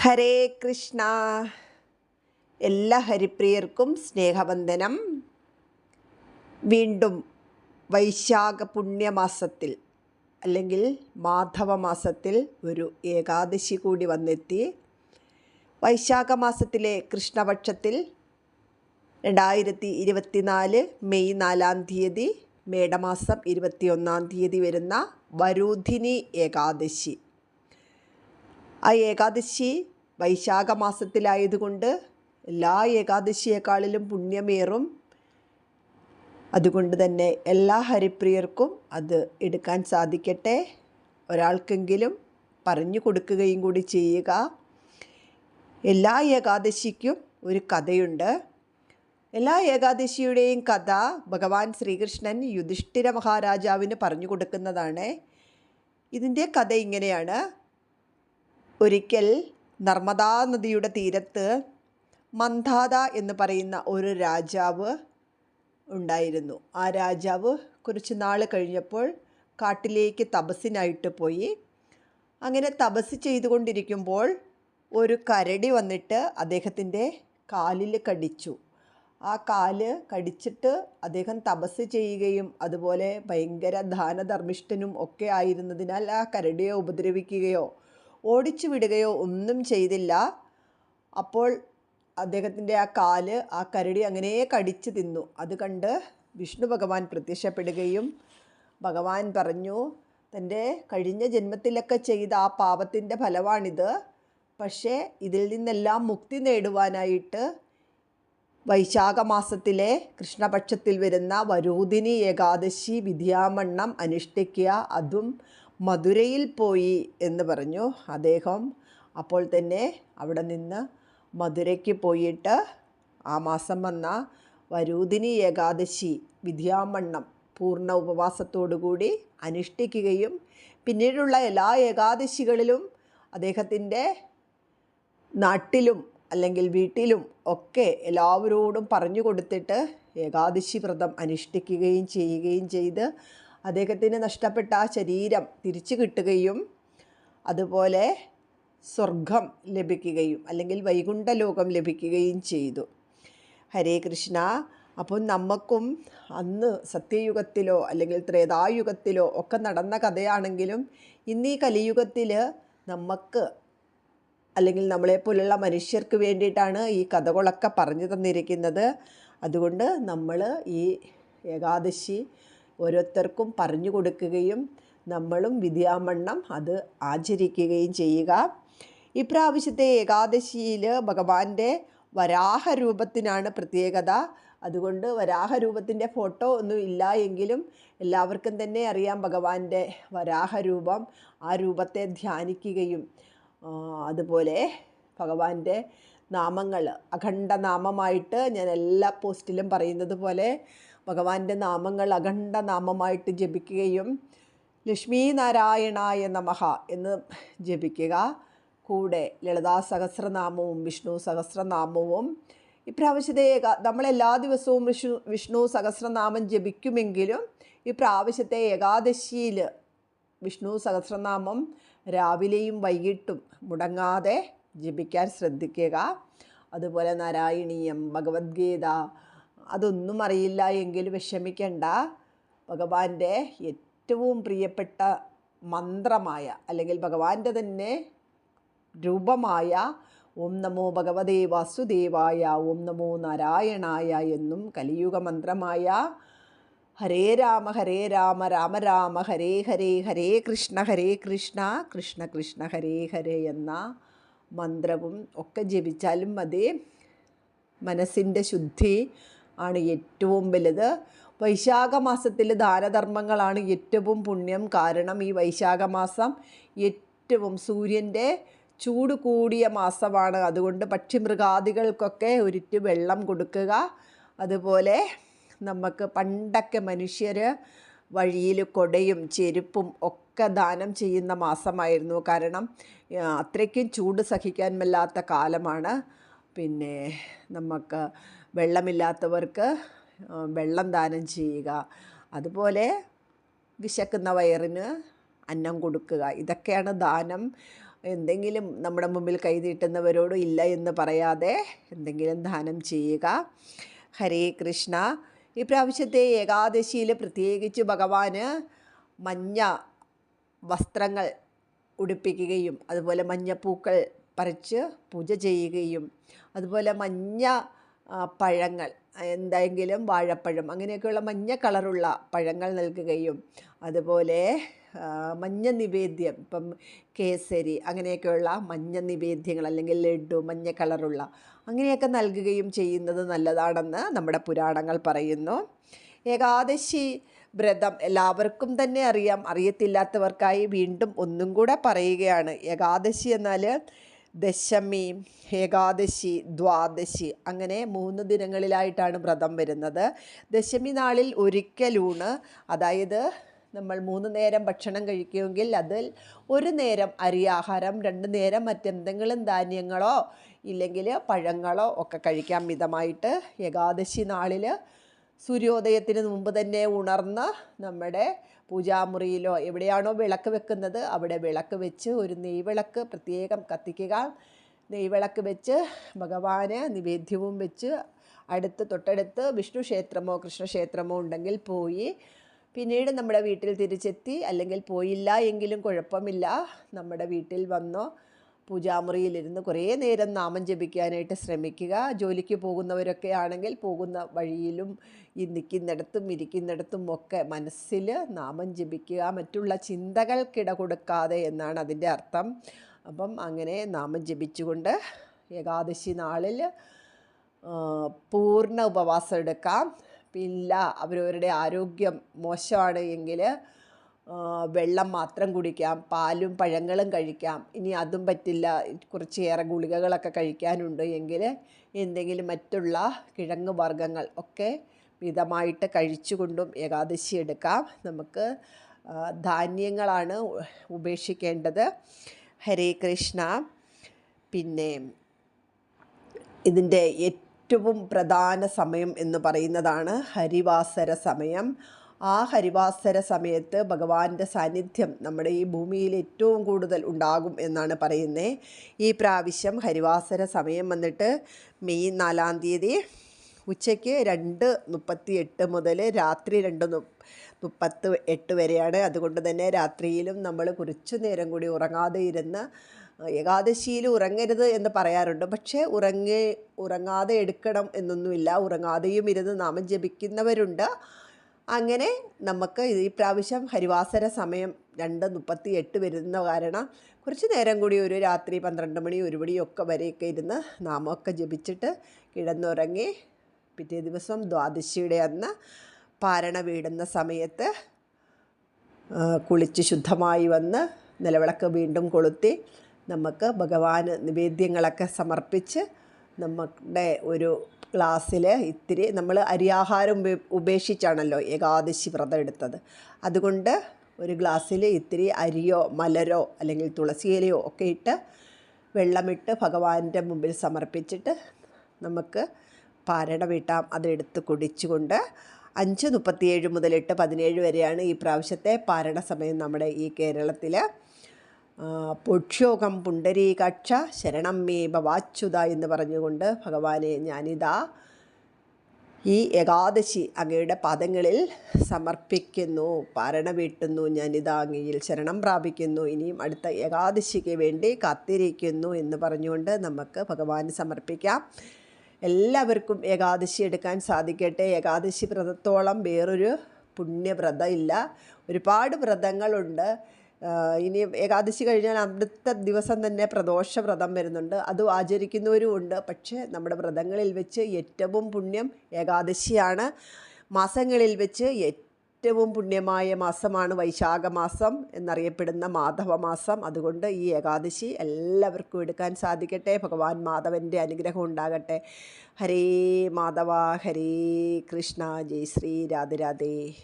ഹരേ കൃഷ്ണ. എല്ലാ ഹരിപ്രിയർക്കും സ്നേഹവന്ദനം. വീണ്ടും വൈശാഖ പുണ്യമാസത്തിൽ അല്ലെങ്കിൽ മാധവ മാസത്തിൽ ഒരു ഏകാദശി കൂടി വന്നെത്തി. വൈശാഖ മാസത്തിലെ കൃഷ്ണപക്ഷത്തിൽ രണ്ടായിരത്തി ഇരുപത്തിനാല് മെയ് നാലാം തീയതി മേടമാസം ഇരുപത്തിയൊന്നാം തീയതി വരുന്ന വരൂധിനി ഏകാദശി. ആ ഏകാദശി വൈശാഖ മാസത്തിലായതുകൊണ്ട് എല്ലാ ഏകാദശിയേക്കാളിലും പുണ്യമേറും. അതുകൊണ്ട് തന്നെ എല്ലാ ഹരിപ്രിയർക്കും അത് എടുക്കാൻ സാധിക്കട്ടെ. ഒരാൾക്കെങ്കിലും പറഞ്ഞു കൊടുക്കുകയും കൂടി ചെയ്യുക. എല്ലാ ഏകാദശിക്കും ഒരു കഥയുണ്ട്. എല്ലാ ഏകാദശിയുടെയും കഥ ഭഗവാൻ ശ്രീകൃഷ്ണൻ യുധിഷ്ഠിര മഹാരാജാവിന് പറഞ്ഞു കൊടുക്കുന്നതാണ്. ഇതിന്റെ കഥ ഇങ്ങനെയാണ്. ഒരിക്കൽ നർമ്മദാ നദിയുടെ തീരത്ത് മന്ദാത എന്ന് പറയുന്ന ഒരു രാജാവ് ഉണ്ടായിരുന്നു. ആ രാജാവ് കുറച്ച് നാൾ കഴിഞ്ഞപ്പോൾ കാട്ടിലേക്ക് തപസ്സിനായിട്ട് പോയി. അങ്ങനെ തപസ് ചെയ്തുകൊണ്ടിരിക്കുമ്പോൾ ഒരു കരടി വന്നിട്ട് അദ്ദേഹത്തിന്റെ കാലിൽ കടിച്ചു. ആ കാൽ കടിച്ചിട്ട് അദ്ദേഹം തപസ് ചെയ്യുകയും അതുപോലെ ഭയങ്കര ദാനധർമ്മിഷ്ഠനും ഒക്കെ ആയിരുന്നതിനാൽ ആ കരടിയെ ഉപദ്രവിക്കുകയോ ഓടിച്ചു വിടുകയോ ഒന്നും ചെയ്തില്ല. അപ്പോൾ അദ്ദേഹത്തിന്റെ ആ കാൽ ആ കരടി അങ്ങനെ കടിച്ചു തിന്നു. അത് കണ്ട് വിഷ്ണു ഭഗവാൻ പ്രത്യക്ഷപ്പെടുകയും ഭഗവാൻ പറഞ്ഞു തന്റെ കഴിഞ്ഞ ജന്മത്തിലൊക്കെ ചെയ്ത ആ പാപത്തിന്റെ ഫലമാണിത്. പക്ഷേ ഇതിൽ നിന്നെല്ലാം മുക്തി നേടുവാനായിട്ട് വൈശാഖ മാസത്തിലെ കൃഷ്ണപക്ഷത്തിൽ വരുന്ന വരൂദിനി ഏകാദശി വിദ്യാമണ്ണം അനുഷ്ഠിക്കുക അതും മധുരയിൽ പോയി എന്ന് പറഞ്ഞു അദ്ദേഹം. അപ്പോൾ തന്നെ അവിടെ നിന്ന് മധുരയ്ക്ക് പോയിട്ട് ആ മാസം വന്ന വരൂതിനി ഏകാദശി വിദ്യാമണ്ണം പൂർണ ഉപവാസത്തോടുകൂടി അനുഷ്ഠിക്കുകയും പിന്നീടുള്ള എല്ലാ ഏകാദശികളിലും അദ്ദേഹത്തിന്റെ നാട്ടിലും അല്ലെങ്കിൽ വീട്ടിലും ഒക്കെ എല്ലാവരോടും പറഞ്ഞു കൊടുത്തിട്ട് ഏകാദശി വ്രതം അനുഷ്ഠിക്കുകയും ചെയ്യുകയും ചെയ്ത് അദ്ദേഹത്തിന് നഷ്ടപ്പെട്ട ആ ശരീരം തിരിച്ചു കിട്ടുകയും അതുപോലെ സ്വർഗം ലഭിക്കുകയും അല്ലെങ്കിൽ വൈകുണ്ഠലോകം ലഭിക്കുകയും ചെയ്തു. ഹരേ കൃഷ്ണ അപ്പോൾ നമുക്കും അന്ന് സത്യയുഗത്തിലോ അല്ലെങ്കിൽ ത്രേതായുഗത്തിലോ ഒക്കെ നടന്ന കഥയാണെങ്കിലും ഇന്ന് ഈ കലിയുഗത്തിൽ നമുക്ക് അല്ലെങ്കിൽ നമ്മളെപ്പോലുള്ള മനുഷ്യർക്ക് വേണ്ടിയിട്ടാണ് ഈ കഥകളൊക്കെ പറഞ്ഞു തന്നിരിക്കുന്നത്. അതുകൊണ്ട് നമ്മൾ ഈ ഏകാദശി ഓരോരുത്തർക്കും പറഞ്ഞു കൊടുക്കുകയും നമ്മളും വിദ്യാമണ്ണം അത് ആചരിക്കുകയും ചെയ്യുക. ഇപ്രാവശ്യത്തെ ഏകാദശിയിൽ ഭഗവാന്റെ വരാഹരൂപത്തിനാണ് പ്രത്യേകത. അതുകൊണ്ട് വരാഹരൂപത്തിന്റെ ഫോട്ടോ ഒന്നും ഇല്ല എങ്കിലും എല്ലാവർക്കും തന്നെ അറിയാം ഭഗവാന്റെ വരാഹരൂപം. ആ രൂപത്തെ ധ്യാനിക്കുകയും അതുപോലെ ഭഗവാന്റെ നാമങ്ങൾ അഖണ്ഡ നാമമായിട്ട് ഞാൻ എല്ലാ പോസ്റ്റിലും പറയുന്നത് പോലെ ഭഗവാന്റെ നാമങ്ങൾ അഖണ്ഡ നാമമായിട്ട് ജപിക്കുകയും ലക്ഷ്മീ നാരായണായ നമഃ എന്ന് ജപിക്കുക. കൂടെ ലളിതാ സഹസ്രനാമവും വിഷ്ണു സഹസ്രനാമവും. ഇപ്രാവശ്യത്തെ നമ്മളെല്ലാ ദിവസവും വിഷ്ണു വിഷ്ണു സഹസ്രനാമം ജപിക്കുമെങ്കിലും ഈ പ്രാവശ്യത്തെ ഏകാദശിയിൽ വിഷ്ണു സഹസ്രനാമം രാവിലെയും വൈകിട്ടും മുടങ്ങാതെ ജപിക്കാൻ ശ്രദ്ധിക്കുക. അതുപോലെ നാരായണീയം ഭഗവത്ഗീത അതൊന്നും അറിയില്ല എങ്കിൽ വിഷമിക്കണ്ട. ഭഗവാന്റെ ഏറ്റവും പ്രിയപ്പെട്ട മന്ത്രമായ അല്ലെങ്കിൽ ഭഗവാന്റെ തന്നെ രൂപമായ ഓം നമോ ഭഗവതേ വാസുദേവായ ഓം നമോ നാരായണായ എന്നും കലിയുഗ മന്ത്രമായ ഹരേ രാമ ഹരേ രാമ രാമ രാമ ഹരേ ഹരേ ഹരേ കൃഷ്ണ ഹരേ കൃഷ്ണ കൃഷ്ണ കൃഷ്ണ ഹരേ ഹരേ എന്ന മന്ത്രവും ഒക്കെ ജപിച്ചാലും മതി. മനസ്സിന്റെ ശുദ്ധി ആണ് ഏറ്റവും വലുത്. വൈശാഖ മാസത്തിൽ ദാനധർമ്മങ്ങളാണ് ഏറ്റവും പുണ്യം. കാരണം ഈ വൈശാഖ മാസം ഏറ്റവും സൂര്യന്റെ ചൂട് കൂടിയ മാസമാണ്. അതുകൊണ്ട് പക്ഷിമൃഗാദികൾക്കൊക്കെ ഒരിറ്റ് വെള്ളം കൊടുക്കുക. അതുപോലെ നമുക്ക് പണ്ടൊക്കെ മനുഷ്യർ വഴിയിൽ കൊടയും ചെരുപ്പും ഒക്കെ ദാനം ചെയ്യുന്ന മാസമായിരുന്നു. കാരണം അത്രയ്ക്കും ചൂട് സഹിക്കാൻ മേലാത്ത കാലമാണ്. പിന്നെ നമുക്ക് വെള്ളമില്ലാത്തവർക്ക് വെള്ളം ദാനം ചെയ്യുക. അതുപോലെ വിശക്കുന്ന വയറിന് അന്നം കൊടുക്കുക. ഇതൊക്കെയാണ് ദാനം. എന്തെങ്കിലും നമ്മുടെ മുമ്പിൽ കൈനീട്ടുന്നവരോട് ഇല്ല എന്ന് പറയാതെ എന്തെങ്കിലും ദാനം ചെയ്യുക. ഹരേ കൃഷ്ണ. ഈ പ്രാവശ്യത്തെ ഏകാദശിയിൽ പ്രത്യേകിച്ച് ഭഗവാന് മഞ്ഞ വസ്ത്രങ്ങൾ ഉടുപ്പിക്കുകയും അതുപോലെ മഞ്ഞപ്പൂക്കൾ പറിച്ച് പൂജ ചെയ്യുകയും അതുപോലെ മഞ്ഞ പഴങ്ങൾ എന്തെങ്കിലും വാഴപ്പഴം അങ്ങനെയൊക്കെയുള്ള മഞ്ഞ കളറുള്ള പഴങ്ങൾ നൽകുകയും അതുപോലെ മഞ്ഞ നിവേദ്യം ഇപ്പം കേസരി അങ്ങനെയൊക്കെയുള്ള മഞ്ഞ നിവേദ്യങ്ങൾ അല്ലെങ്കിൽ ലഡു മഞ്ഞ കളറുള്ള അങ്ങനെയൊക്കെ നൽകുകയും ചെയ്യുന്നത് നല്ലതാണെന്ന് നമ്മുടെ പുരാണങ്ങൾ പറയുന്നു. ഏകാദശി വ്രതം എല്ലാവർക്കും തന്നെ അറിയാം. അറിയത്തില്ലാത്തവർക്കായി വീണ്ടും ഒന്നും കൂടെ പറയുകയാണ്. ഏകാദശി എന്നാൽ ദശമി ഏകാദശി ദ്വാദശി അങ്ങനെ മൂന്ന് ദിനങ്ങളിലായിട്ടാണ് വ്രതം വരുന്നത്. ദശമി നാളിൽ ഒരിക്കലൂണ്. അതായത് നമ്മൾ മൂന്ന് നേരം ഭക്ഷണം കഴിക്കുമെങ്കിൽ അതിൽ ഒരു നേരം അരിയാഹാരം രണ്ട് നേരം മറ്റെന്തെങ്കിലും ധാന്യങ്ങളോ ഇല്ലെങ്കിൽ പഴങ്ങളോ ഒക്കെ കഴിക്കാം. മിതമായിട്ട് ഏകാദശി നാളിൽ സൂര്യോദയത്തിന് മുമ്പ് തന്നെ ഉണർന്ന് നമ്മുടെ പൂജാമുറിയിലോ എവിടെയാണോ വിളക്ക് വെക്കുന്നത് അവിടെ വിളക്ക് വെച്ച് ഒരു നെയ്വിളക്ക് പ്രത്യേകം കത്തിക്കുക. നെയ്വിളക്ക് വെച്ച് ഭഗവാന് നിവേദ്യവും വെച്ച് അടുത്ത് തൊട്ടടുത്ത് വിഷ്ണു ക്ഷേത്രമോ കൃഷ്ണക്ഷേത്രമോ ഉണ്ടെങ്കിൽ പോയി. പിന്നീട് നമ്മുടെ വീട്ടിൽ തിരിച്ചെത്തി. അല്ലെങ്കിൽ പോയില്ല എങ്കിലും കുഴപ്പമില്ല. നമ്മുടെ വീട്ടിൽ വന്നോ പൂജാമുറിയിലിരുന്ന് കുറേ നേരം നാമം ജപിക്കാനായിട്ട് ശ്രമിക്കുക. ജോലിക്ക് പോകുന്നവരൊക്കെ ആണെങ്കിൽ പോകുന്ന വഴിയിലും ഈ നിൽക്കുന്നിടത്തും ഇരിക്കുന്നിടത്തും ഒക്കെ മനസ്സിൽ നാമം ജപിക്കുക. മറ്റുള്ള ചിന്തകൾക്കിട കൊടുക്കാതെ എന്നാണ് അതിന്റെ അർത്ഥം. അപ്പം അങ്ങനെ നാമം ജപിച്ചുകൊണ്ട് ഏകാദശി നാളിൽ പൂർണ ഉപവാസം എടുക്കാം. പില്ല അവരവരുടെ ആരോഗ്യം മോശമാണ് എങ്കിൽ വെള്ളം മാത്രം കുടിക്കാം പാലും പഴങ്ങളും കഴിക്കാം. ഇനി അതും പറ്റില്ല. കുറച്ചേറെ ഗുളികകളൊക്കെ കഴിക്കാനുണ്ട് എങ്കിൽ എന്തെങ്കിലും മറ്റുള്ള കിഴങ്ങ് വർഗങ്ങൾ ഒക്കെ മിതമായിട്ട് കഴിച്ചുകൊണ്ടും ഏകാദശി എടുക്കാം. നമുക്ക് ധാന്യങ്ങളാണ് ഉപേക്ഷിക്കേണ്ടത്. ഹരേ കൃഷ്ണ. പിന്നെ ഇതിന്റെ ഏറ്റവും പ്രധാന സമയം എന്ന് പറയുന്നതാണ് ഹരിവാസര സമയം. ആ ഹരിവാസര സമയത്ത് ഭഗവാന്റെ സാന്നിധ്യം നമ്മുടെ ഈ ഭൂമിയിൽ ഏറ്റവും കൂടുതൽ ഉണ്ടാകും എന്നാണ് പറയുന്നത് ഈ പ്രാവശ്യം ഹരിവാസര സമയം വന്നിട്ട് മെയ് നാലാം തീയതി ഉച്ചയ്ക്ക് രണ്ട് മുപ്പത്തി എട്ട് മുതൽ രാത്രി രണ്ട് മുപ്പത്ത് എട്ട് വരെയാണ്. അതുകൊണ്ട് തന്നെ രാത്രിയിലും നമ്മൾ കുറച്ചു നേരം കൂടി ഉറങ്ങാതെ ഇരുന്ന് ഏകാദശിയിൽ ഉറങ്ങരുത് എന്ന് പറയാറുണ്ട്. പക്ഷേ ഉറങ്ങി ഉറങ്ങാതെ എടുക്കണം എന്നൊന്നുമില്ല. ഉറങ്ങാതെയും ഇരുന്ന് നാമം ജപിക്കുന്നവരുണ്ട്. അങ്ങനെ നമുക്ക് ഈ പ്രാവശ്യം ഹരിവാസര സമയം രണ്ട് മുപ്പത്തി എട്ട് വരുന്ന കാരണം കുറച്ച് നേരം കൂടി ഒരു രാത്രി പന്ത്രണ്ട് മണി ഒരു മണിയൊക്കെ വരെയൊക്കെ ഇരുന്ന് നാമമൊക്കെ ജപിച്ചിട്ട് കിടന്നുറങ്ങി പിറ്റേ ദിവസം ദ്വാദശിയുടെ അന്ന് പാരണ വീടുന്ന സമയത്ത് കുളിച്ച് ശുദ്ധമായി വന്ന് നിലവിളക്ക് വീണ്ടും കൊളുത്തി നമുക്ക് ഭഗവാന് നിവേദ്യങ്ങളൊക്കെ സമർപ്പിച്ച് നമ്മുടെ ഒരു ഗ്ലാസ്സിൽ ഇത്തിരി നമ്മൾ അരിയാഹാരം ഉപേ ഉപേക്ഷിച്ചാണല്ലോ ഏകാദശി വ്രതം എടുത്തത്. അതുകൊണ്ട് ഒരു ഗ്ലാസ്സിൽ ഇത്തിരി അരിയോ മലരോ അല്ലെങ്കിൽ തുളസിയിലയോ ഒക്കെ ഇട്ട് വെള്ളമിട്ട് ഭഗവാന്റെ മുമ്പിൽ സമർപ്പിച്ചിട്ട് നമുക്ക് പാരണ വീട്ടാം അതെടുത്ത് കുടിച്ചുകൊണ്ട് അഞ്ച് മുപ്പത്തിയേഴ് മുതൽ എട്ട് പതിനേഴ് വരെയാണ് ഈ പ്രാവശ്യത്തെ പാരണ സമയം നമ്മുടെ ഈ കേരളത്തിൽ പുക്ഷോകം പുണ്ടരീകാക്ഷ ശരണം മേ ഭവാച്യുത എന്ന് പറഞ്ഞുകൊണ്ട് ഭഗവാനെ ഞാനിതാ ഈ ഏകാദശി അങ്ങയുടെ പാദങ്ങളിൽ സമർപ്പിക്കുന്നു പാരണ വീട്ടുന്നു ഞാനിതാ അങ്ങയിൽ ശരണം പ്രാപിക്കുന്നു ഇനിയും അടുത്ത ഏകാദശിക്ക് വേണ്ടി കാത്തിരിക്കുന്നു എന്ന് പറഞ്ഞുകൊണ്ട് നമുക്ക് ഭഗവാന് സമർപ്പിക്കാം. എല്ലാവർക്കും ഏകാദശി എടുക്കാൻ സാധിക്കട്ടെ. ഏകാദശി വ്രതത്തോളം വേറൊരു പുണ്യവ്രതം ഇല്ല. ഒരുപാട് വ്രതങ്ങളുണ്ട്. ഇനി ഏകാദശി കഴിഞ്ഞാൽ അടുത്ത ദിവസം തന്നെ പ്രദോഷ വ്രതം വരുന്നുണ്ട്. അത് ആചരിക്കുന്നവരും ഉണ്ട് പക്ഷേ നമ്മുടെ വ്രതങ്ങളിൽ വെച്ച് ഏറ്റവും പുണ്യം ഏകാദശിയാണ്. മാസങ്ങളിൽ വെച്ച് ഏറ്റവും പുണ്യമായ മാസമാണ് വൈശാഖ മാസം എന്നറിയപ്പെടുന്ന മാധവ മാസം അതുകൊണ്ട് ഈ ഏകാദശി എല്ലാവർക്കും എടുക്കാൻ സാധിക്കട്ടെ. ഭഗവാൻ മാധവന്റെ അനുഗ്രഹം ഉണ്ടാകട്ടെ. ഹരേ മാധവ ഹരേ കൃഷ്ണ. ജയ് ശ്രീ രാധേ രാധേ.